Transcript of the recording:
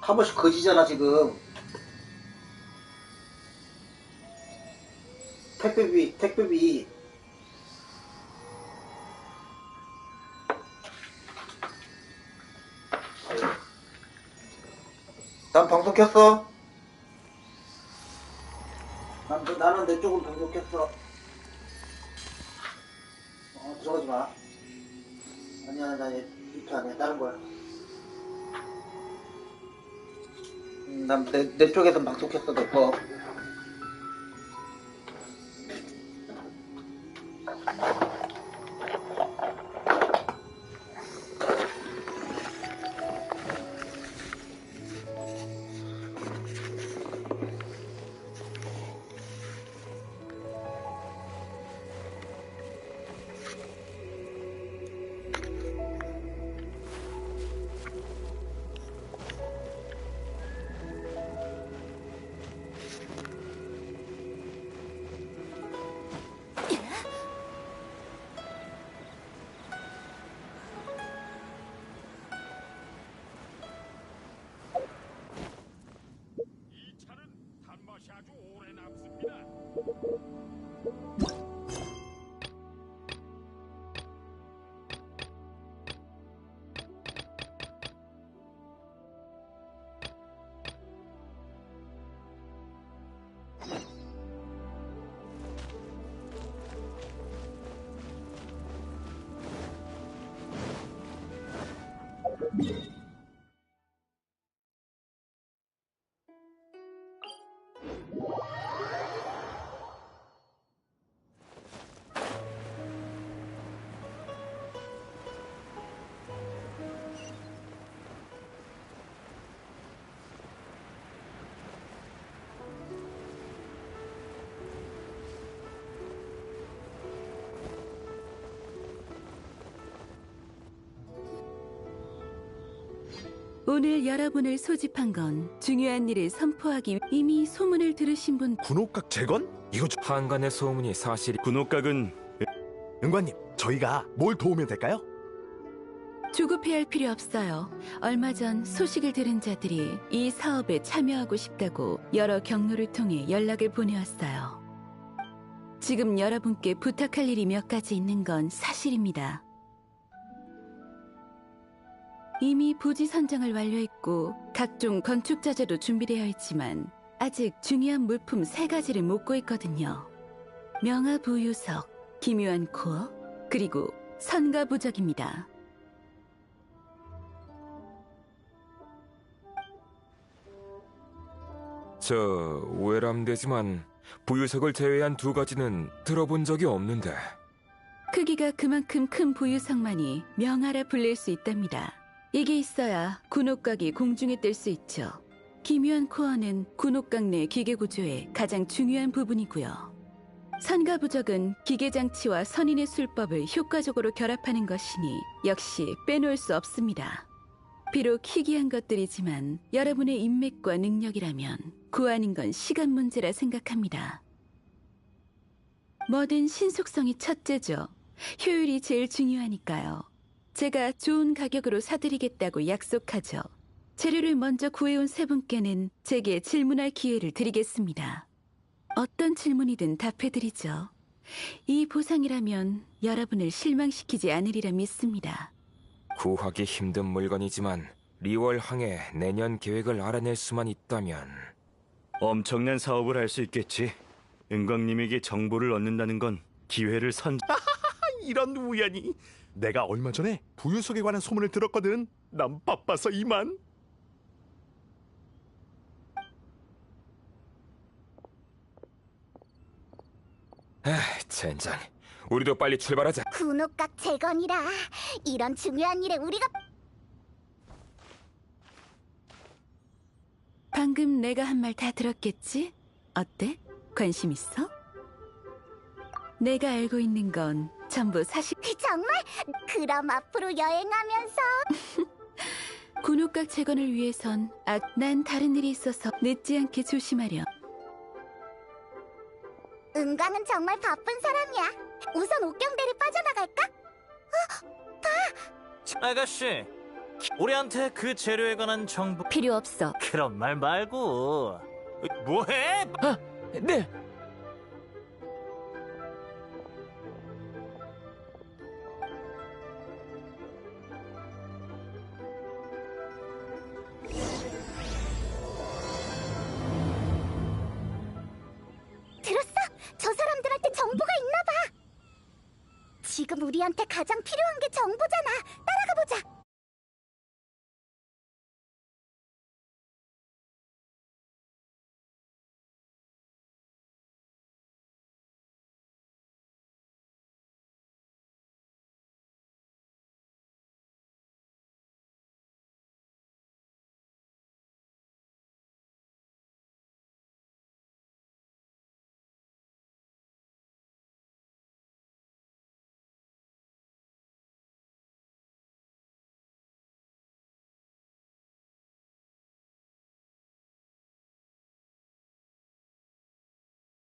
한 번씩 거지잖아 지금. 택배비 택배비. 난 방송 켰어. 난, 나는 내 쪽은 방송 켰어. 어 들어가지 마. 아니야 나 유튜브 아니야. 다른 거야 난내 내 쪽에서 방송 켰어 내 거. you. 오늘 여러분을 소집한 건 중요한 일을 선포하기 위- 이미 소문을 들으신 분 군옥각 재건? 이거 좀- 한간의 소문이 사실이 군옥각은 은관님 저희가 뭘 도우면 될까요? 조급해할 필요 없어요. 얼마 전 소식을 들은 자들이 이 사업에 참여하고 싶다고 여러 경로를 통해 연락을 보내왔어요. 지금 여러분께 부탁할 일이 몇 가지 있는 건 사실입니다. 이미 부지 선정을 완료했고 각종 건축 자재도 준비되어 있지만 아직 중요한 물품 세 가지를 못 구했거든요. 명화 부유석, 기묘한 코어, 그리고 선가 부적입니다. 저 외람되지만 부유석을 제외한 두 가지는 들어본 적이 없는데 크기가 그만큼 큰 부유석만이 명하라 불릴 수 있답니다. 이게 있어야 군옥각이 공중에 뜰 수 있죠. 기묘한 코어는 군옥각 내 기계 구조의 가장 중요한 부분이고요. 선가부적은 기계장치와 선인의 술법을 효과적으로 결합하는 것이니 역시 빼놓을 수 없습니다. 비록 희귀한 것들이지만 여러분의 인맥과 능력이라면 구하는 건 시간 문제라 생각합니다. 뭐든 신속성이 첫째죠. 효율이 제일 중요하니까요. 제가 좋은 가격으로 사드리겠다고 약속하죠. 재료를 먼저 구해온 세 분께는 제게 질문할 기회를 드리겠습니다. 어떤 질문이든 답해드리죠. 이 보상이라면 여러분을 실망시키지 않으리라 믿습니다. 구하기 힘든 물건이지만 리월항의 내년 계획을 알아낼 수만 있다면 엄청난 사업을 할 수 있겠지. 은광님에게 정보를 얻는다는 건 기회를 선. 이런 우연이 내가 얼마 전에 부유석에 관한 소문을 들었거든 난 바빠서 이만 에이, 젠장 우리도 빨리 출발하자 군옥각 재건이라 이런 중요한 일에 우리가 방금 내가 한 말 다 들었겠지? 어때? 관심 있어? 내가 알고 있는 건 전부 사실. 정말 그럼 앞으로 여행하면서 군옥각 재건을 위해선 아, 난 다른 일이 있어서 늦지 않게 조심하렴. 은광은 정말 바쁜 사람이야. 우선 옥경대를 빠져나갈까? 아가씨, 우리한테 그 재료에 관한 정보 필요 없어. 그런 말 말고 뭐해? 네. 우리한테 가장 필요한 게 정보잖아. 따라가 보자.